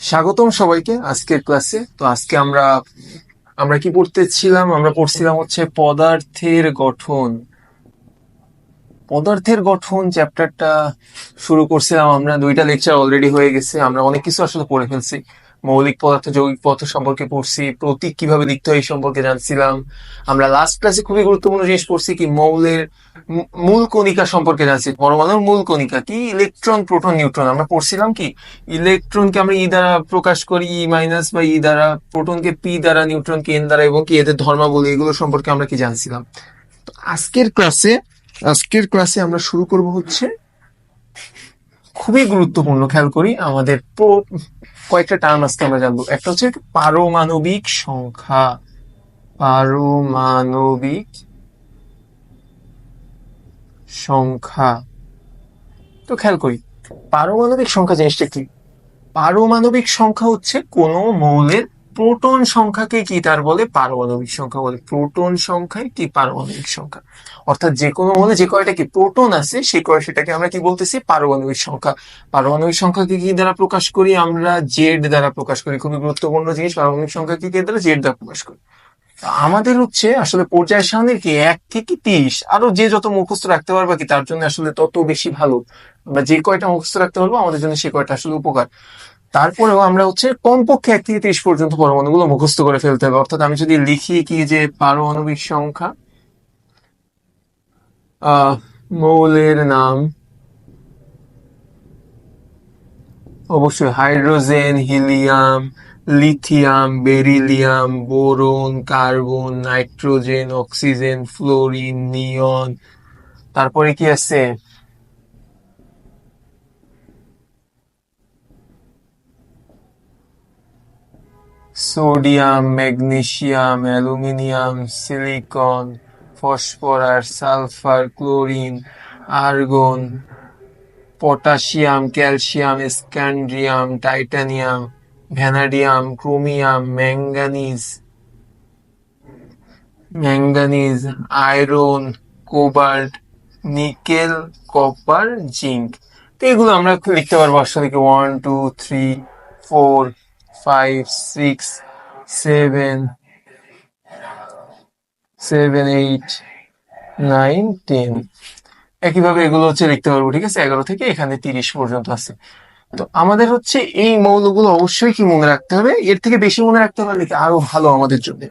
স্বাগতম সবাইকে আজকের ক্লাসে। তো আজকে আমরা আমরা কি পড়তেছিলাম? আমরা পড়ছিলাম হচ্ছে পদার্থের গঠন। পদার্থের গঠন চ্যাপ্টারটা শুরু করছিলাম। আমরা দুইটা লেকচার অলরেডি হয়ে গেছে। আমরা অনেক কিছু আসলে পড়ে ফেলছি। মৌলিক পদার্থ, যৌগিক পদার্থ সম্পর্কে পড়ছি, প্রতীক কীভাবে লিখতে হয় এই সম্পর্কে জানছিলাম। আমরা লাস্ট ক্লাসে খুবই গুরুত্বপূর্ণ জিনিস পড়ছি কি মৌলের মূল কণিকা সম্পর্কে জানছি। পরমাণুর মূল কণিকা কি? ইলেকট্রন প্রোটন নিউট্রন আমরা পড়ছিলাম কি? ইলেকট্রনকে আমরা ই দ্বারা প্রকাশ করি ই মাইনাস বা ই দ্বারা প্রোটনকে পি দ্বারা নিউট্রনকে এন দ্বারা, এবং কি এদের ধর্মাবলী এগুলো সম্পর্কে আমরা কি জানছিলাম? আজকের ক্লাসে আজকের ক্লাসে আমরা শুরু করব হচ্ছে খুবই গুরুত্বপূর্ণ, খেয়াল করি, আমাদের কয়েকটা টার্ম আসতে আমরা জানব। একটা হচ্ছে পারমাণবিক সংখ্যা। পারমাণবিক সংখ্যা। তো খেয়াল করি, পারমাণবিক সংখ্যা জিনিসটা কি? পারমাণবিক সংখ্যা হচ্ছে কোন মৌলের প্রোটন সংখ্যাকে কি তার বলে? পারমাণবিক সংখ্যা বলে। প্রোটন সংখ্যায় কি? পারমাণবিক সংখ্যা। অর্থাৎ যে কোনো মৌলে যে কয়টা কি প্রোটন আছে, সেই কয় সেটাকে আমরা কি বলতেছি? পারমাণবিক সংখ্যা। পারমাণবিক সংখ্যাকে কি দ্বারা প্রকাশ করি? আমরা জেড দ্বারা প্রকাশ করি। খুবই গুরুত্বপূর্ণ জিনিস। পারমাণবিক সংখ্যাকে কি দ্বারা? জেড দ্বারা প্রকাশ করি। আমাদের হচ্ছে আসলে পর্যায় সারণীর কি এক থেকে তিরিশ। আরও যে যত মুখস্থ রাখতে পারবা কি, তার জন্য আসলে তত বেশি ভালো। বা যে কয়টা মুখস্থ রাখতে পারব, আমাদের জন্য সে কয়টা আসলে উপকার। তারপরেও আমরা হচ্ছে কমপক্ষে এক থেকে তিরিশ পর্যন্ত পরমাণুগুলো মুখস্থ করে ফেলতে হবে। অর্থাৎ আমি যদি লিখি কি যে পারমাণবিক সংখ্যা মৌলের নাম, অবশ্যই hydrogen, helium, lithium, beryllium, boron, carbon, nitrogen, oxygen, fluorine, neon. তারপরে কি আছে? Sodium, magnesium, aluminium, silicon, phosphorus, sulphur, chlorine, argon, potassium, calcium, scandium, titanium, vanadium, chromium, manganese manganese, iron, cobalt, nickel, copper zinc তো এগুলো আমরা লিখতে পারব আসলে one two three four five six seven seven eight nine ten একইভাবে এগুলো হচ্ছে লিখতে পারব, ঠিক আছে? এগারো থেকে এখানে তিরিশ পর্যন্ত আছে। তো আমাদের হচ্ছে এই মৌলগুলো অবশ্যই কি মনে রাখতে হবে? এর থেকে বেশি মনে রাখতে পারলে কি আরও ভালো আমাদের জন্য?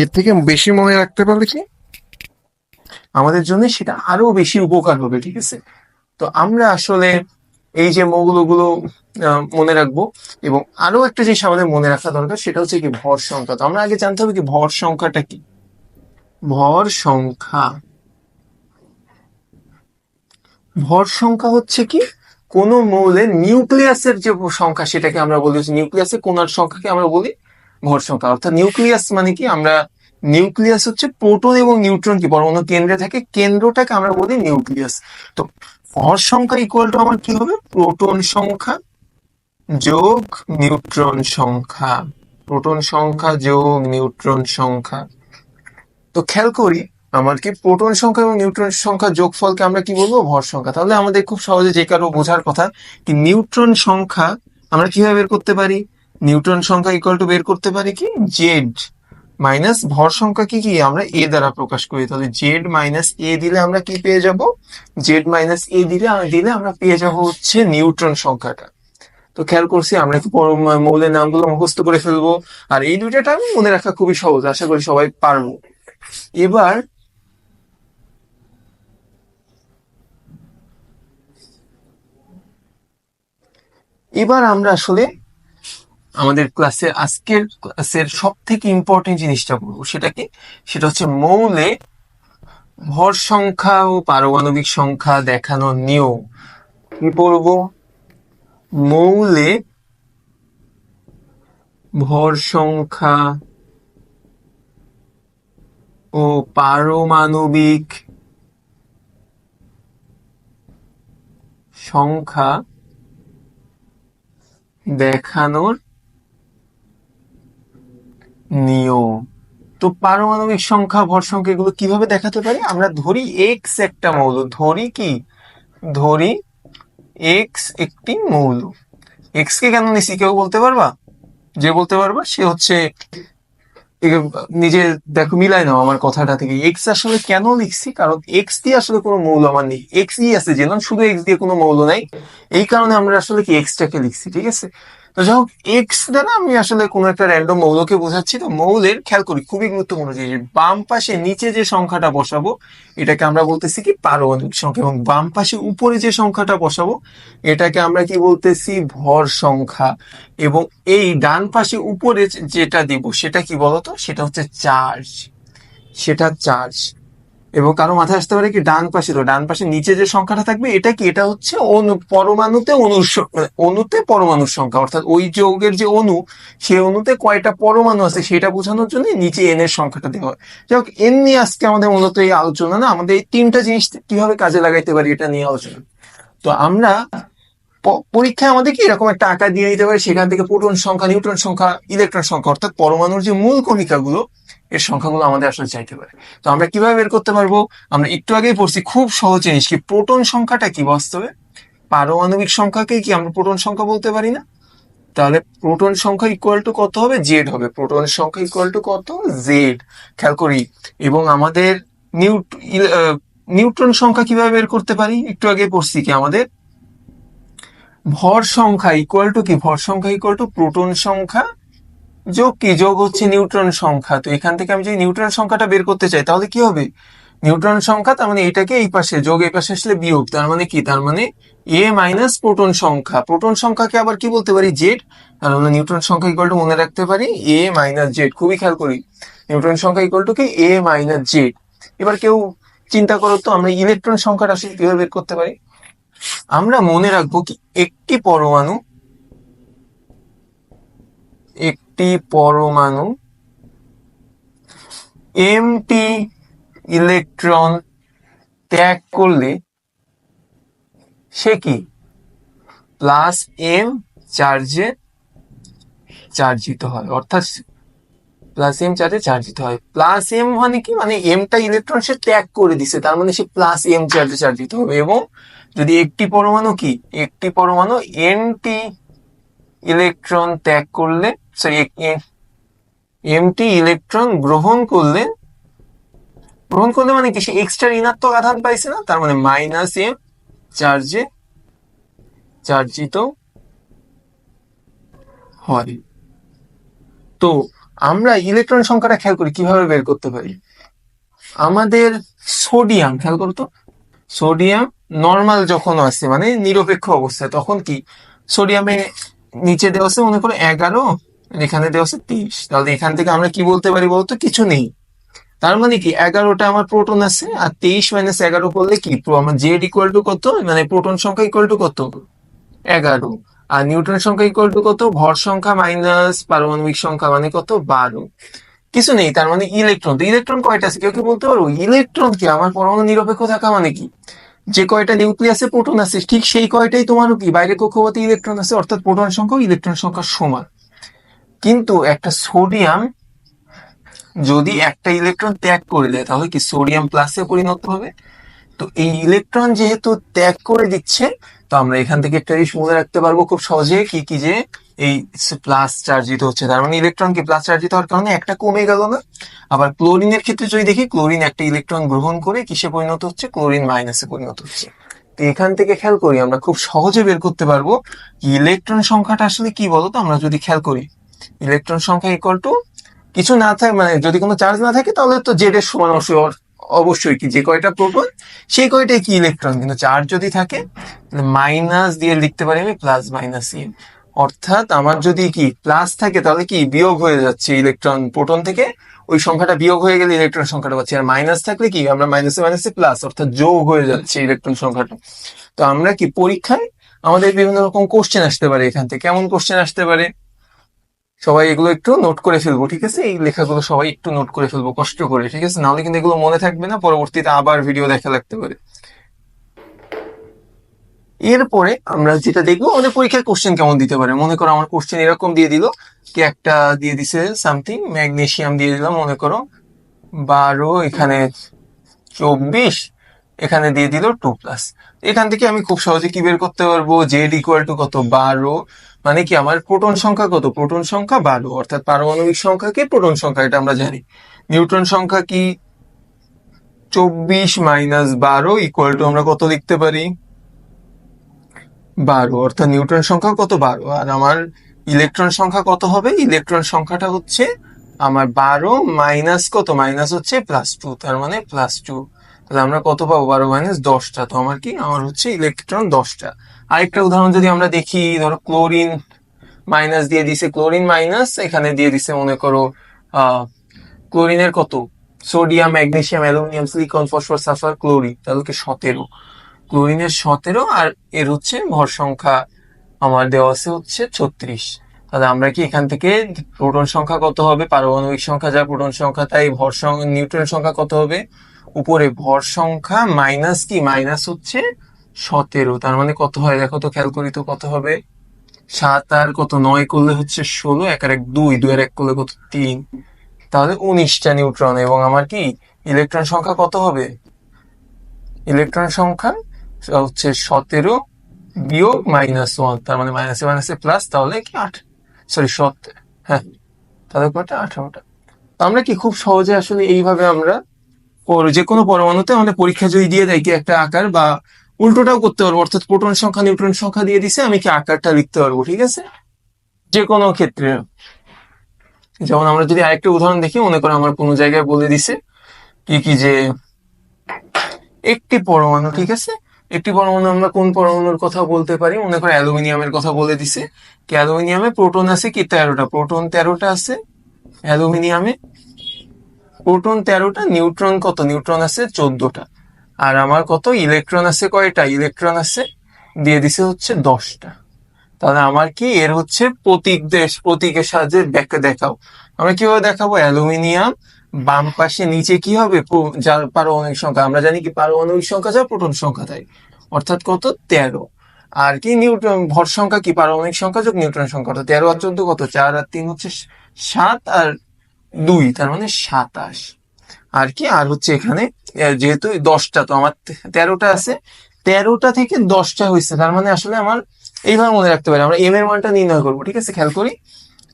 এর থেকে বেশি মনে রাখতে পারলে কি? আমাদের জন্য সেটা আরও বেশি উপকার হবে, ঠিক আছে? তো আমরা আসলে এই যে মৌলগুলো মনে রাখব এবং আরও একটা জিনিস আমাদের মনে রাখা দরকার সেটা হচ্ছে কি ভর সংখ্যা। তো আমরা আগে জানতে হবে কি ভর সংখ্যাটা কি? ভর সংখ্যা। ভর সংখ্যা হচ্ছে কি কোন মৌলের নিউক্লিয়াসের যে সংখ্যা সেটাকে আমরা বলি নিউক্লিয়াসের কোনার সংখ্যাকে আমরা বলি ভর সংখ্যা। অর্থাৎ নিউক্লিয়াস মানে কি? আমরা নিউক্লিয়াস হচ্ছে প্রোটন এবং নিউট্রন কি? পরমাণু কেন্দ্রে থাকে, কেন্দ্রটাকে আমরা বলি নিউক্লিয়াস। তো ভর সংখ্যা ইকুয়াল টু আমার কি হবে? প্রোটন সংখ্যা যোগ নিউট্রন সংখ্যা। প্রোটন সংখ্যা যোগ নিউট্রন সংখ্যা। তো খেয়াল করি, আমার কি প্রোটন সংখ্যা এবং নিউট্রন সংখ্যা যোগফলকে আমরা কি বলব? ভর সংখ্যা। তাহলে আমাদের খুব সহজে যে কারও বোঝার কথা কি নিউট্রন সংখ্যা আমরা কীভাবে বের করতে পারি? নিউট্রন সংখ্যা ইকুয়াল টু বের করতে পারি কি? জেড মাইনাস ভর সংখ্যা কি কি? আমরা এ দ্বারা প্রকাশ করি। তাহলে জেড মাইনাস এ দিলে আমরা কি পেয়ে যাব? জেড মাইনাস এ দিলে দিলে আমরা পেয়ে যাব হচ্ছে নিউট্রন সংখ্যাটা। তো খেয়াল করছি, আমরা কি মৌলের নামগুলো মুখস্থ করে ফেলব। আর এই দুইটা টার্ম মনে রাখা খুবই সহজ, আশা করি সবাই পারব। এবার এবার আমরা আসলে আমাদের ক্লাসের আজকের ক্লাসের সব থেকে ইম্পর্টেন্ট জিনিসটা বলব সেটা কি সেটা হচ্ছে মৌলে ভর সংখ্যা ও পারমাণবিক সংখ্যা দেখানোর নিয়ম। কি পড়ব মৌলে ভর সংখ্যা ও পারমাণবিক সংখ্যা দেখানোর নিয়ম। তো পারমাণবিক সংখ্যা, ভর সংখ্যা এগুলো কীভাবে দেখাতে পারি? আমরা ধরি এক্স একটা মৌল। ধরি কি? ধরি এক্স একটি মৌল। এক্স কে কেন নিছি, কেউ বলতে পারবা? যে বলতে পারবা, সে হচ্ছে নিজে দেখো, মিলাই নাও আমার কথাটা থেকে। এক্স আসলে কেন লিখছি? কারণ এক্স দিয়ে আসলে কোনো মৌল আমার নেই। এক্স ই আছে যেমন শুধু এক্স দিয়ে কোনো মৌল নাই। এই কারণে আমরা আসলে কি এক্সটাকে লিখছি, ঠিক আছে? তো যাই হোক এক্স দ্বারা আমি আসলে কোনো একটা র্যান্ডম মৌলকে বোঝাচ্ছি। তো মৌলের খেয়াল করি, খুবই গুরুত্বপূর্ণ জিনিস বাম পাশে নিচে যে সংখ্যাটা বসাবো, এটাকে আমরা বলতেছি কি পারমাণবিক সংখ্যা এবং বাম পাশে উপরে যে সংখ্যাটা বসাবো, এটাকে আমরা কি বলতেছি? ভর সংখ্যা। এবং এই ডান পাশে উপরে যেটা দিব, সেটা কি বলতো? সেটা হচ্ছে চার্জ সেটা চার্জ এবং কারও মাথায় আসতে পারে কি ডান পাশে তো, ডান পাশে নিচে যে সংখ্যাটা থাকবে, এটা কি? এটা হচ্ছে অনু, পরমাণুতে অনুর অনুতে পরমাণুর সংখ্যা, অর্থাৎ ওই যৌগের যে অণু সেই অণুতে কয়টা পরমাণু আছে সেটা বোঝানোর জন্য নিচে এন এর সংখ্যাটা দেওয়া হয়। যাই হোক এন নিয়ে আজকে আমাদের মূলত এই আলোচনা না, আমাদের এই তিনটা জিনিস কীভাবে কাজে লাগাইতে পারি এটা নিয়ে আলোচনা। তো আমরা পরীক্ষায় আমাদের কি এরকম একটা আকার দিয়ে দিতে পারে, সেখান থেকে প্রোটন সংখ্যা, নিউট্রন সংখ্যা, ইলেকট্রন সংখ্যা, অর্থাৎ পরমাণুর যে মূল কণিকাগুলো এর সংখ্যাগুলো আমাদের আসলে চাইতে পারে। তো আমরা কীভাবে বের করতে পারব? আমরা একটু আগেই পড়ছি, খুব সহজ জিনিস কি প্রোটন সংখ্যাটা কি বাস্তবে? পারমাণবিক সংখ্যাকে কি আমরা প্রোটন সংখ্যা বলতে পারি না? তাহলে প্রোটন সংখ্যা ইকুয়াল টু কত হবে? জেড হবে। প্রোটন সংখ্যা ইকুয়াল টু কত? জেড খেয়াল করি, এবং আমাদের নিউট্রন সংখ্যা কীভাবে বের করতে পারি? একটু আগে পড়ছি কি আমাদের? ভর সংখ্যা ইকুয়াল টু কি? ভর সংখ্যা ইকুয়াল টু প্রোটন সংখ্যা যোগ কি? যোগ হচ্ছে নিউট্রন সংখ্যা। তো এখান থেকে আমি যদি নিউট্রন সংখ্যাটা বের করতে চাই, তাহলে কি হবে? নিউট্রন সংখ্যা, তার মানে এটাকে এই পাশে, যোগ এই পাশে আসলে বিয়োগ। তার মানে কি? তার মানে এ মাইনাস প্রোটন সংখ্যা। প্রোটন সংখ্যাকে আবার কি বলতে পারি? জেড তার মানে নিউট্রন সংখ্যা ইকুয়াল টু মনে রাখতে পারি এ মাইনাস জেড খুবই খেয়াল করি। নিউট্রন সংখ্যা ইকুয়াল টু কি? এ মাইনাস জেড এবার কেউ চিন্তা করো তো, আমরা ইলেকট্রন সংখ্যাটা আসলে কীভাবে বের করতে পারি? আমরা মনে রাখব কি? একটি পরমাণু একটি পরমাণু এমটি ইলেকট্রন ত্যাগ করলে সে কি? প্লাস এম চার্জে চার্জিত হয়, অর্থাৎ প্লাস এম চার্জে চার্জিত হয়। প্লাস এম মানে কি? মানে এমটা ইলেকট্রন সে ত্যাগ করে দিছে, তার মানে সে প্লাস এম চার্জে চার্জিত হবে। এবং যদি একটি পরমাণু কি? একটি পরমাণু এনটি ইলেকট্রন ত্যাগ করলে সরি এমটি ইলেকট্রন গ্রহণ করলে গ্রহণ করলে মানে কি? সে এক্সট্রা ঋণাত্মক আধান পাইছে না? তার মানে মাইনাস এম চার্জে চার্জিত হয়। তো আমরা ইলেকট্রন সংখ্যাটা খেয়াল করি, কীভাবে বের করতে পারি? আমাদের সোডিয়াম খেয়াল করতো সোডিয়াম নর্মাল যখন আছে মানে নিরপেক্ষ অবস্থায়, তখন কি? সোডিয়ামে নিচে দেওয়া আছে মনে করো এগারো, এখানে দেওয়া আছে তেইশ তাহলে এখান থেকে আমরা কি বলতে পারি বলতো? কিছু নেই। তার মানে কি? এগারোটা আমার প্রোটন আছে, আর তেইশ মাইনাস এগারো করলে কি? আমার জেড ইকুয়াল টু কত? মানে প্রোটন সংখ্যা ইকুয়াল টু কত? এগারো। আর নিউট্রন সংখ্যা ইকুয়াল টু কত? ভর সংখ্যা মাইনাস পারমাণবিক সংখ্যা মানে কত? বারো। কিছু নেই, তার মানে ইলেকট্রন তো ইলেকট্রন কয়টা আছে? কেউ কি বলতে পারব? ইলেকট্রন কি? আমার পরমাণু নিরপেক্ষ থাকা মানে কি? যে কয়টা নিউক্লিয়াসে প্রোটন আছে, ঠিক সেই কয়টাই তোমারও কি? বাইরে কক্ষপথে ইলেকট্রন আছে, অর্থাৎ প্রোটন সংখ্যা, ইলেকট্রন সংখ্যা সমান। কিন্তু একটা সোডিয়াম যদি একটা ইলেকট্রন ত্যাগ করে দেয়, তাহলে কি সোডিয়াম প্লাসে পরিণত হবে? তো এই ইলেকট্রন যেহেতু ত্যাগ করে দিচ্ছে, তো আমরা এখান থেকে একটা জিনিস মনে রাখতে পারব খুব সহজে, কি কি যে এই প্লাস চার্জিত হচ্ছে। তার মানে ইলেকট্রন কি? প্লাস চার্জিত হওয়ার কারণে একটা কমে গেল না? আবার ক্লোরিনের ক্ষেত্রে যদি দেখি ক্লোরিন একটা ইলেকট্রন গ্রহণ করে কিসে পরিণত হচ্ছে? ক্লোরিন মাইনাসে পরিণত হচ্ছে। তো এখান থেকে খেয়াল করি, আমরা খুব সহজে বের করতে পারব ইলেকট্রন সংখ্যাটা আসলে কি বলতো? আমরা যদি খেয়াল করি ইলেকট্রন সংখ্যা ইকুয়াল টু কিছু না থাকে মানে যদি কোনো চার্জ না থাকে, তাহলে তো জেড এর সমান অবশ্যই অবশ্যই কি? যে কয়টা প্রোটন, সেই কয়টাই কি ইলেকট্রন কিন্তু চার্জ যদি থাকে মাইনাস দিয়ে লিখতে পারি আমি প্লাস মাইনাস ইন অর্থাৎ আমার যদি কি প্লাস থাকে, তাহলে কি বিয়োগ হয়ে যাচ্ছে ইলেকট্রন প্রোটন থেকে? ওই সংখ্যাটা বিয়োগ হয়ে গেলে ইলেকট্রন সংখ্যাটা পাচ্ছি। আর মাইনাস থাকলে কি? আমরা মাইনাসে মাইনাসে প্লাস অর্থাৎ যোগ হয়ে যাচ্ছে ইলেকট্রন সংখ্যাটা। তো আমরা কি পরীক্ষায় আমাদের বিভিন্ন রকম কোশ্চেন আসতে পারে এখান থেকে। কেমন কোশ্চেন আসতে পারে? সবাই এগুলো একটু নোট করে ফেলব, ঠিক আছে? এই লেখাগুলো সবাই একটু নোট করে ফেলব, কষ্ট করে, ঠিক আছে? নাহলে কিন্তু এগুলো মনে থাকবে না, পরবর্তীতে আবার ভিডিও দেখা লাগতে পারে। এরপরে আমরা যেটা দেখব, আমাদের পরীক্ষায় কোশ্চেন কেমন দিতে পারে? মনে করো আমার কোশ্চেন এরকম দিয়ে দিল কি একটা দিয়ে দিছে সামথিং ম্যাগনেসিয়াম দিয়ে দিলাম, মনে করো বারো, এখানে চব্বিশ, এখানে দিয়ে দিল টু প্লাস এখান থেকে আমি খুব সহজে কি বের করতে পারব? জেড ইকুয়াল টু কত? বারো। মানে কি আমার প্রোটন সংখ্যা কত? প্রোটন সংখ্যা বারো, অর্থাৎ পারমাণবিক সংখ্যা কি প্রোটন সংখ্যা? এটা আমরা জানি। নিউট্রন সংখ্যা কি? চব্বিশ মাইনাস বারো ইকুয়াল টু আমরা কত লিখতে পারি? বারো, অর্থাৎ নিউট্রন সংখ্যা কত বারো? আর আমার ইলেকট্রন সংখ্যা কত হবে? ইলেকট্রন সংখ্যাটা হচ্ছে আমার বারো মাইনাস কত? মাইনাস হচ্ছে প্লাস টু তার মানে প্লাস টু তাহলে আমরা কত পাবো? বারো মাইনাস দশটা। তো আমার কি? আমার হচ্ছে ইলেকট্রন দশটা। আরেকটা উদাহরণ যদি আমরা দেখি, ধরো ক্লোরিন মাইনাস দিয়ে দিছে ক্লোরিন মাইনাস এখানে দিয়ে দিছে, মনে করো ক্লোরিনের কত? Sodium magnesium aluminium silicon phosphorus sulphur chlorine তাহলে সতেরো। ক্লোরিনের সতেরো আর এর হচ্ছে ভর সংখ্যা আমার দেওয়া আছে হচ্ছে ছত্রিশ। তাহলে আমরা কি এখান থেকে প্রোটন সংখ্যা কত হবে? পারমাণবিক সংখ্যা যা প্রোটন সংখ্যা, তাই ভর নিউট্রন সংখ্যা কত হবে? উপরে ভর সংখ্যা মাইনাস কি? মাইনাস হচ্ছে সতেরো। তার মানে কত হয়? দেখো তো খেয়াল করি তো কত হবে? সাত আর কত? নয় করলে হচ্ছে ষোলো, এক আর এক দুই দুই আর এক করলে কত? তিন। তাহলে উনিশটা নিউট্রন। এবং আমার কি? ইলেকট্রন সংখ্যা কত হবে? ইলেকট্রন সংখ্যা হচ্ছে সতেরো বিয়োগ মাইনাস ওয়ান তার মানে মাইনাসে মাইনাসে প্লাস তাহলে কি আট? সরি সত হ্যাঁ। তাহলে কটা আঠারোটা। আমরা কি খুব সহজে আসলে এইভাবে আমরা যে কোনো পরমাণুতে আমাদের পরীক্ষা যদি দিয়ে দেয় কি একটা আকার বা উল্টোটাও করতে পারব, অর্থাৎ প্রোটন সংখ্যা, নিউট্রন সংখ্যা দিয়ে দিছে, আমি কি আকারটা লিখতে পারব, ঠিক আছে? যে কোনো ক্ষেত্রে। যেমন আমরা যদি আরেকটা উদাহরণ দেখি, মনে করো আমার কোনো জায়গায় বলে দিছে কি কি যে একটি পরমাণু, ঠিক আছে? একটি পরমাণু আমরা কোন পরমাণুর কথা বলতে পারি? মনে করো অ্যালুমিনিয়ামের কথা বলে দিছে। কি অ্যালুমিনিয়ামে? প্রোটন আছে কি? তেরোটা। প্রোটন তেরোটা আছে। অ্যালুমিনিয়ামে? প্রোটন তেরোটা, নিউট্রন কত? নিউট্রন আছে চোদ্দটা। আর আমার কত? ইলেকট্রন আছে কয়টা? ইলেকট্রন আছে, দিয়ে দিছে হচ্ছে দশটা। তাহলে আমার কি? এর হচ্ছে প্রতীক দেশ, প্রতীকের সাহায্যে দেখাও। আমরা কীভাবে দেখাবো? অ্যালুমিনিয়াম বাম পাশে নিচে কি হবে? যার পারমাণবিক সংখ্যা, আমরা জানি কি পারমাণবিক সংখ্যা যা প্রোটন সংখ্যা তাই। অর্থাৎ কত? তেরো। আর কি নিউট্রন, ভর সংখ্যা কি? পারমাণবিক সংখ্যা যোগ নিউট্রন সংখ্যা। অর্থাৎ তেরো আর চোদ্দ কত? চার আর তিন হচ্ছে সাত আর দুই, তার মানে সাতাশ। আর কি? আর হচ্ছে এখানে যেহেতু দশটা, তো আমার তেরোটা আছে। তেরোটা থেকে দশটা হয়েছে তার মানে আসলে আমার এইভাবে মনে রাখতে পারি। আমরা এম এর মানটা নির্ণয় করব, ঠিক আছে? খেয়াল করি?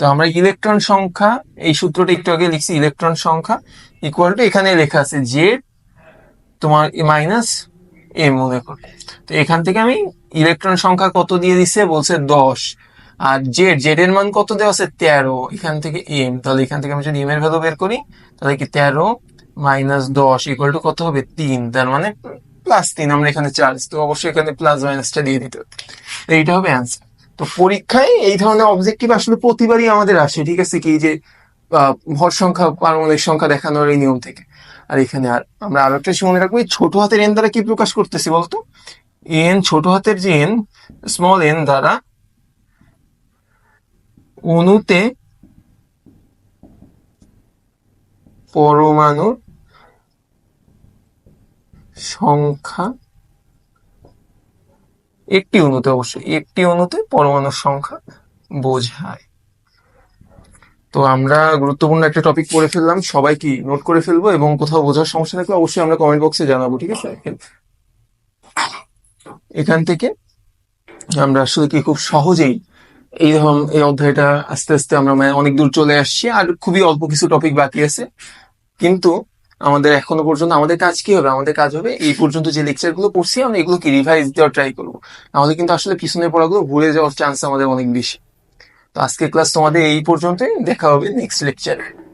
তো আমরা ইলেকট্রন সংখ্যা, এই সূত্রটা একটু আগে লিখছি, ইলেকট্রন সংখ্যা ইকুয়াল টু এখানে লেখা আছে জেড তোমার মাইনাস এম মনে করো। তো এখান থেকে আমি ইলেকট্রন সংখ্যা কত দিয়ে দিছে? বলছে দশ। আর জেড জেড এর মান কত দেওয়া আছে? তেরো। এখান থেকে এম তাহলে এখান থেকে আমি যদি এম এর ভ্যালু বের করি, তাহলে কি তেরো মাইনাস দশ ইকুয়াল টু কত হবে? তিন। তার মানে প্লাস তিন। আমরা এখানে চার্জ। তো অবশ্যই এখানে প্লাস মাইনাসটা দিয়ে দিতে এইটা হবে অ্যান্সার তো পরীক্ষায় এই ধরনের অবজেক্টিভ আসলে প্রতিবারই আমাদের আসে, ঠিক আছে? কি যে ভর সংখ্যা, পারমাণবিক সংখ্যা দেখানোর এই নিয়ম থেকে। আর এখানে আর আমরা আরও একটা মনে রাখব ছোট হাতের এন দ্বারা কি প্রকাশ করতেছি বলতো? এন ছোট হাতের যে এন স্মল এন দ্বারা অণুতে পরমাণুর সংখ্যা একটি অণুতে অবশ্যই একটি অণুতে পরমাণুর সংখ্যা বোঝায়। তো আমরা গুরুত্বপূর্ণ একটা টপিক পড়ে ফেললাম সবাই কি নোট করে ফেলব এবং কোথাও বোঝার সমস্যা থাকলে অবশ্যই আমরা কমেন্ট বক্সে জানাব, ঠিক আছে? এখান থেকে আমরা আসলে কি খুব সহজেই এই ধরুন, এই অধ্যায়টা আস্তে আস্তে আমরা মানে অনেক দূর চলে আসছি, আর খুবই অল্প কিছু টপিক বাকি আছে। কিন্তু আমাদের এখনও পর্যন্ত আমাদের কাজ কি হবে? আমাদের কাজ হবে এই পর্যন্ত যে লেকচারগুলো পড়ছি, আমরা এগুলোকে রিভাইজ দেওয়ার ট্রাই করব। নাহলে কিন্তু আসলে পিছনে পড়াগুলো ভুলে যাওয়ার চান্স আমাদের অনেক বেশি। তো আজকের ক্লাস তোমাদের এই পর্যন্তই। দেখা হবে নেক্সট লেকচারে